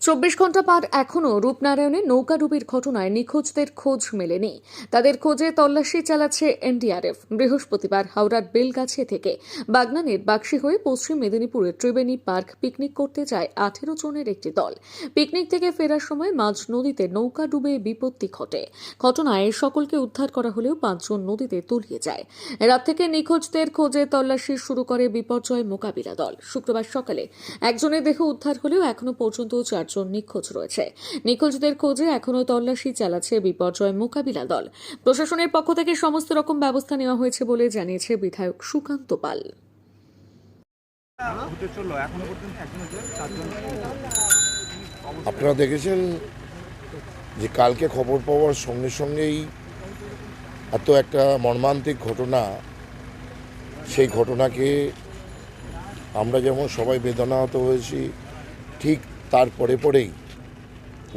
চব্বিশ ঘণ্টা পার এখনও রূপনারায়ণে নৌকাডুবির ঘটনায় নিখোঁজদের খোঁজ মেলেনি। তাদের খোঁজে তল্লাশি চালাচ্ছে এনডিআরএফ। বৃহস্পতিবার হাওড়ার বেলগাছে থেকে বাগনানের বাক্সি হয়ে পশ্চিম মেদিনীপুরের ত্রিবেণী পার্ক পিকনিক করতে যায় আঠেরো জনের একটি দল। পিকনিক থেকে ফেরার সময় মাঝ নদীতে নৌকা ডুবে বিপত্তি ঘটে। ঘটনায় সকলকে উদ্ধার করা হলেও পাঁচজন নদীতে তলিয়ে যায়। রাত থেকে নিখোঁজদের খোঁজে তল্লাশি শুরু করে বিপর্যয় মোকাবিলা দল। শুক্রবার সকালে একজনের দেহ উদ্ধার হলেও এখনও পর্যন্ত চারজন নিখোঁজ রয়েছে। নিখোঁজদের খোঁজে এখনও তল্লাশি চালাচ্ছে বিপর্যয় মোকাবিলা দল। প্রশাসনের পক্ষ থেকে সমস্ত রকম ব্যবস্থা নেওয়া হয়েছে বলে জানিয়েছে বিধায়ক সুকান্ত পাল। আপনারা দেখেছেন যে কালকে খবর পাওয়ার সঙ্গে সঙ্গেই এত একটা মর্মান্তিক ঘটনা, সেই ঘটনাকে আমরা যেমন সবাই বেদনাহত হয়েছি, ঠিক তার পরে পরেই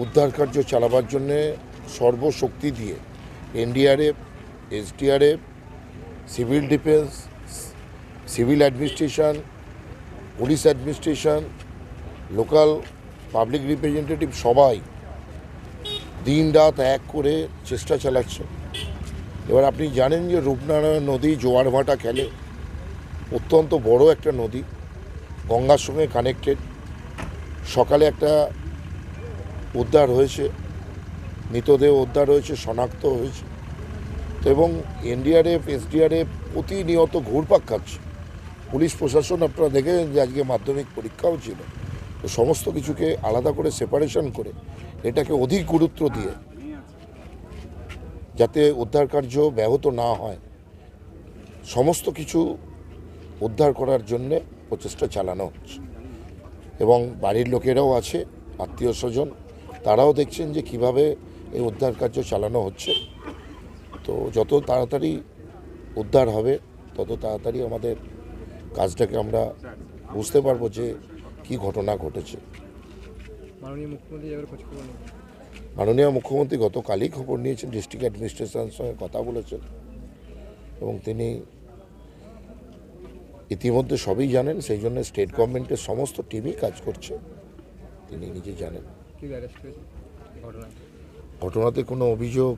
উদ্ধার কার্য চালাবার জন্যে সর্বশক্তি দিয়ে NDRF, SDRF, civil defence, civil administration, police administration, local public representative সবাই দিন রাত এক করে চেষ্টা চালাচ্ছে। এবার আপনি জানেন যে রূপনারায়ণ নদী জোয়ার ভাটা খেলে অত্যন্ত বড় একটা নদী, গঙ্গার সঙ্গে কানেক্টেড সকালে একটা উদ্ধার হয়েছে, মৃতদেহ উদ্ধার হয়েছে, শনাক্ত হয়েছে। এবং এনডিআরএফ, এসডিআরএফ প্রতিনিয়ত ঘুরপাক খাচ্ছে। পুলিশ প্রশাসন আপনারা দেখেন যে আজকে মাধ্যমিক পরীক্ষাও ছিল। তো সমস্ত কিছুকে আলাদা করে সেপারেশন করে এটাকে অধিক গুরুত্ব দিয়ে যাতে উদ্ধার কার্য ব্যাহত না হয়, সমস্ত কিছু উদ্ধার করার জন্যে প্রচেষ্টা চালানো হচ্ছে। এবং বাড়ির লোকেরাও আছে আত্মীয় স্বজন তারাও দেখছেন যে কীভাবে এই উদ্ধার কার্য চালানো হচ্ছে। তো যত তাড়াতাড়ি উদ্ধার হবে তত তাড়াতাড়ি আমাদের কাজটাকে আমরা বুঝতে পারব যে কি ঘটনা ঘটেছে। মাননীয় মুখ্যমন্ত্রী গতকালই খবর নিয়েছেন ডিস্ট্রিক্ট অ্যাডমিনিস্ট্রেশনের সঙ্গে কথা বলেছেন এবং তিনি ইতিমধ্যে সবই জানেন সেই জন্য স্টেট গভর্নমেন্টের সমস্ত টিমই কাজ করছে। তিনি নিজে জানেন। ঘটনাতে কোনো অভিযোগ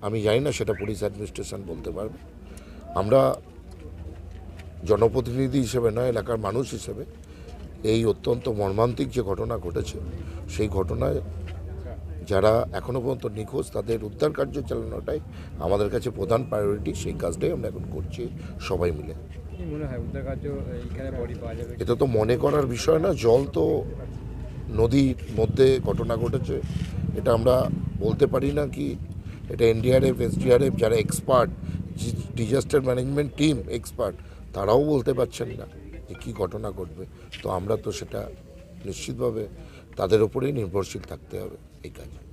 আমি জানি না সেটা পুলিশ অ্যাডমিনিস্ট্রেশন বলতে পারবে। আমরা জনপ্রতিনিধি হিসেবে নয় এলাকার মানুষ হিসেবে এই অত্যন্ত মর্মান্তিক যে ঘটনা ঘটেছে সেই ঘটনায় যারা এখনও পর্যন্ত নিখোঁজ তাদের উদ্ধার কার্য চালানোটাই আমাদের কাছে প্রধান প্রায়োরিটি সেই কাজটাই আমরা এখন করছি সবাই মিলে। এটা তো মনে করার বিষয় না জল তো নদীর মধ্যে ঘটনা ঘটেছে। এটা আমরা বলতে পারি না কি এটা এনডিআরএফ এসডিআরএফ যারা expert disaster management team expert তারাও বলতে পারছেন না যে কী ঘটনা ঘটবে। তো আমরা তো সেটা নিশ্চিতভাবে তাদের উপরেই নির্ভরশীল থাকতে হবে এই কাজে।